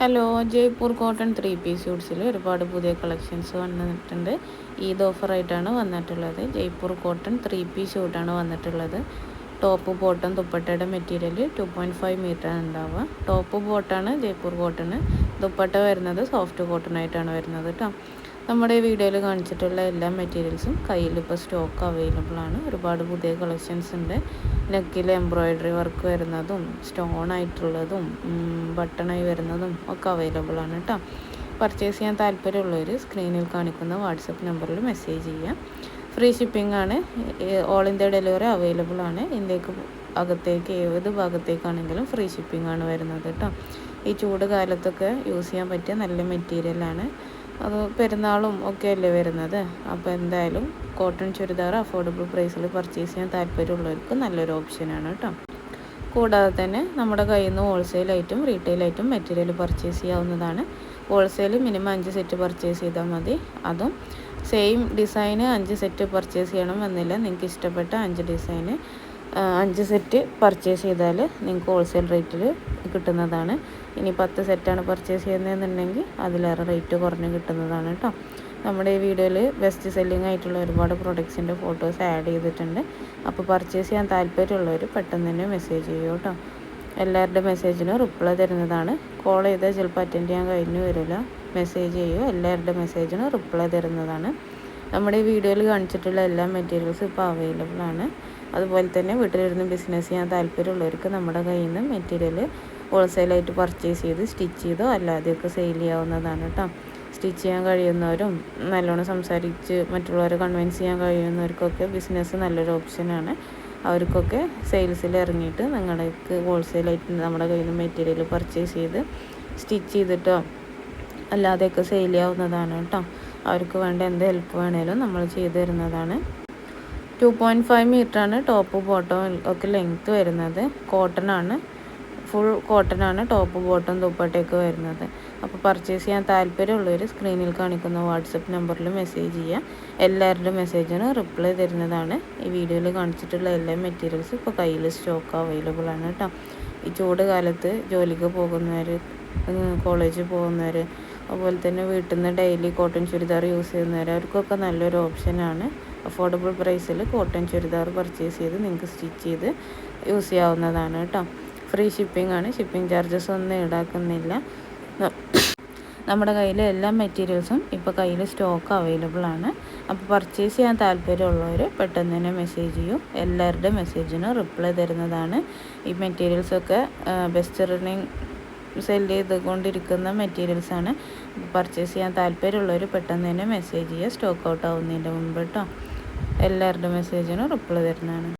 Hello Jaipur cotton three piece സ്യൂട്ട്സിൽ ഒരുപാട് പുതിയ collections വന്നിട്ടുണ്ട്. ഈദ് ഓഫറായിട്ടാണ് വന്നിട്ടുള്ളത്. ജയ്പൂർ കോട്ടൺ ത്രീ പീസ് സ്യൂട്ടാണ് വന്നിട്ടുള്ളത്. ടോപ്പ് ബോട്ടം ദുപ്പട്ടയുടെ മെറ്റീരിയൽ ടു പോയിന്റ് ഫൈവ് മീറ്ററാണ് ഉണ്ടാവുക. ടോപ്പ് ബോട്ടാണ് ജയ്പൂർ കോട്ടൺ ദുപ്പട്ട വരുന്നത് സോഫ്റ്റ് കോട്ടൺ ആയിട്ടാണ് വരുന്നത് കേട്ടോ നമ്മുടെ വീഡിയോയിൽ കാണിച്ചിട്ടുള്ള എല്ലാ മെറ്റീരിയൽസും കയ്യിൽ ഇപ്പോൾ സ്റ്റോക്ക് അവൈലബിൾ ആണ്. ഒരുപാട് പുതിയ കളക്ഷൻസ് ഉണ്ട്. നെക്കിൽ എംബ്രോയിഡറി വർക്ക് വരുന്നതും സ്റ്റോൺ ആയിട്ടുള്ളതും ബട്ടണായി വരുന്നതും ഒക്കെ അവൈലബിൾ ആണ് കേട്ടോ പർച്ചേസ് ചെയ്യാൻ താല്പര്യമുള്ളവർ സ്ക്രീനിൽ കാണിക്കുന്ന വാട്സപ്പ് നമ്പറിൽ മെസ്സേജ് ചെയ്യാം. ഫ്രീ ഷിപ്പിംഗ് ആണ്. ഓൾ ഇന്ത്യ ഡെലിവറി അവൈലബിൾ ആണ്. ഇന്ത്യയ്ക്ക് അകത്തേക്ക് ഏത് ഭാഗത്തേക്കാണെങ്കിലും ഫ്രീ ഷിപ്പിംഗ് ആണ് വരുന്നത് കേട്ടോ ഈ ചൂട് കാലത്തൊക്കെ യൂസ് ചെയ്യാൻ പറ്റിയ നല്ല മെറ്റീരിയലാണ് അത് പെരുന്നാളും ഒക്കെ അല്ലേ വരുന്നത്? അപ്പോൾ എന്തായാലും കോട്ടൺ ചുരിദാർ അഫോർഡബിൾ പ്രൈസിൽ പർച്ചേസ് ചെയ്യാൻ താല്പര്യമുള്ളവർക്ക് നല്ലൊരു ഓപ്ഷനാണ് കേട്ടോ. കൂടാതെ തന്നെ നമ്മുടെ കയ്യിൽ നിന്ന് ഹോൾസെയിലായിട്ടും റീറ്റെയിലായിട്ടും മെറ്റീരിയൽ പർച്ചേസ് ചെയ്യാവുന്നതാണ്. ഹോൾസെയിൽ മിനിമം അഞ്ച് സെറ്റ് പർച്ചേസ് ചെയ്താൽ മതി. അതും സെയിം ഡിസൈന് അഞ്ച് സെറ്റ് പർച്ചേസ് ചെയ്യണം എന്നില്ല. നിങ്ങൾക്ക് ഇഷ്ടപ്പെട്ട അഞ്ച് ഡിസൈന് അഞ്ച് സെറ്റ് പർച്ചേസ് ചെയ്താൽ നിങ്ങൾക്ക് ഹോൾസെയിൽ റേറ്റിൽ കിട്ടുന്നതാണ്. ഇനി പത്ത് സെറ്റാണ് പർച്ചേസ് ചെയ്യുന്നതെന്നുണ്ടെങ്കിൽ അതിലേറെ റേറ്റ് കുറഞ്ഞ് കിട്ടുന്നതാണ് കേട്ടോ നമ്മുടെ ഈ വീഡിയോയിൽ ബെസ്റ്റ് സെല്ലിംഗ് ആയിട്ടുള്ള ഒരുപാട് പ്രൊഡക്ട്സിന്റെ ഫോട്ടോസ് ആഡ് ചെയ്തിട്ടുണ്ട്. അപ്പോൾ പർച്ചേസ് ചെയ്യാൻ താല്പര്യമുള്ളവർ പെട്ടെന്ന് തന്നെ മെസ്സേജ് ചെയ്യൂ കേട്ടോ എല്ലാവരുടെ മെസ്സേജിനും റിപ്ലൈ തരുന്നതാണ്. കോൾ ചെയ്താൽ ചിലപ്പോൾ അറ്റൻഡ് ചെയ്യാൻ കഴിഞ്ഞു വരില്ല. മെസ്സേജ് ചെയ്യൂ എല്ലാവരുടെ മെസ്സേജിനും റിപ്ലൈ തരുന്നതാണ്. നമ്മുടെ ഈ വീഡിയോയിൽ കാണിച്ചിട്ടുള്ള എല്ലാ മെറ്റീരിയൽസും ഇപ്പോൾ അവൈലബിൾ ആണ്. അതുപോലെ തന്നെ വീട്ടിലിരുന്ന് ബിസിനസ് ചെയ്യാൻ താല്പര്യമുള്ളവർക്ക് നമ്മുടെ കയ്യിൽ നിന്ന് മെറ്റീരിയൽ ഹോൾസെയിലായിട്ട് പർച്ചേസ് ചെയ്ത് സ്റ്റിച്ച് ചെയ്തോ അല്ലാതെയൊക്കെ സെയിൽ ചെയ്യാവുന്നതാണ് കേട്ടോ സ്റ്റിച്ച് ചെയ്യാൻ കഴിയുന്നവരും നല്ലോണം സംസാരിച്ച് മറ്റുള്ളവരെ കൺവിൻസ് ചെയ്യാൻ കഴിയുന്നവർക്കൊക്കെ ബിസിനസ് നല്ലൊരു ഓപ്ഷനാണ് അവർക്കൊക്കെ സെയിൽസിൽ ഇറങ്ങിയിട്ട് നിങ്ങൾക്ക് ഹോൾസെയിലായിട്ട് നമ്മുടെ കയ്യിൽ നിന്ന് മെറ്റീരിയൽ പർച്ചേസ് ചെയ്ത് സ്റ്റിച്ച് ചെയ്തിട്ടോ അല്ലാതെയൊക്കെ സെയിൽ ചെയ്യാവുന്നതാണ് കേട്ടോ അവർക്ക് വേണ്ട എന്ത് ഹെൽപ്പ് വേണേലും നമ്മൾ ചെയ്തു തരുന്നതാണ്. ടു പോയിന്റ് ഫൈവ് മീറ്ററാണ് ടോപ്പ് ബോട്ടം ഒക്കെ ലെങ്ത്ത് വരുന്നത്. കോട്ടൺ ആണ്. ഫുൾ കോട്ടൺ ആണ് ടോപ്പ് ബോട്ടം ദുപ്പട്ടയൊക്കെ വരുന്നത്. അപ്പോൾ പർച്ചേസ് ചെയ്യാൻ താല്പര്യമുള്ളവർ സ്ക്രീനിൽ കാണിക്കുന്ന വാട്സപ്പ് നമ്പറിൽ മെസ്സേജ് ചെയ്യുക എല്ലാവരുടെ മെസ്സേജിന് റിപ്ലൈ തരുന്നതാണ്. ഈ വീഡിയോയിൽ കാണിച്ചിട്ടുള്ള എല്ലാ മെറ്റീരിയൽസും ഇപ്പോൾ കയ്യിൽ സ്റ്റോക്ക് അവൈലബിൾ ആണ് കേട്ടോ ഈ ചൂട് കാലത്ത് ജോലിക്ക് പോകുന്നവർ കോളേജിൽ പോകുന്നവർ അതുപോലെ തന്നെ വീട്ടിൽ നിന്ന് ഡെയിലി കോട്ടൺ ചുരിദാർ യൂസ് ചെയ്യുന്നവർ അവർക്കൊക്കെ നല്ലൊരു ഓപ്ഷനാണ് അഫോർഡബിൾ പ്രൈസിൽ കോട്ടൺ ചുരിദാർ പർച്ചേസ് ചെയ്ത് നിങ്ങൾക്ക് സ്റ്റിച്ച് ചെയ്ത് യൂസ് ചെയ്യാവുന്നതാണ് കേട്ടോ. ഫ്രീ ഷിപ്പിംഗ് ആണ്. ഷിപ്പിംഗ് ചാർജസ് ഒന്നും ഈടാക്കുന്നില്ല. നമ്മുടെ കയ്യിൽ എല്ലാ മെറ്റീരിയൽസും ഇപ്പോൾ കയ്യിൽ സ്റ്റോക്ക് അവൈലബിൾ ആണ്. അപ്പോൾ പർച്ചേസ് ചെയ്യാൻ താല്പര്യമുള്ളവർ പെട്ടെന്ന് തന്നെ മെസ്സേജ് ചെയ്യൂ. എല്ലാവരുടെ മെസ്സേജിനും റിപ്ലൈ തരുന്നതാണ്. ഈ മെറ്റീരിയൽസൊക്കെ ബെസ്റ്റ് റണ്ണിങ് സെൽ ചെയ്തുകൊണ്ടിരിക്കുന്ന മെറ്റീരിയൽസാണ് പർച്ചേസ് ചെയ്യാൻ താല്പര്യമുള്ളവർ പെട്ടെന്ന് തന്നെ മെസ്സേജ് ചെയ്യുക. സ്റ്റോക്ക് ഔട്ട് ആവുന്നതിന്റെ മുമ്പ് കേട്ടോ എല്ലാവരുടെ മെസ്സേജിനും റിപ്ലൈ തരുന്നതാണ്.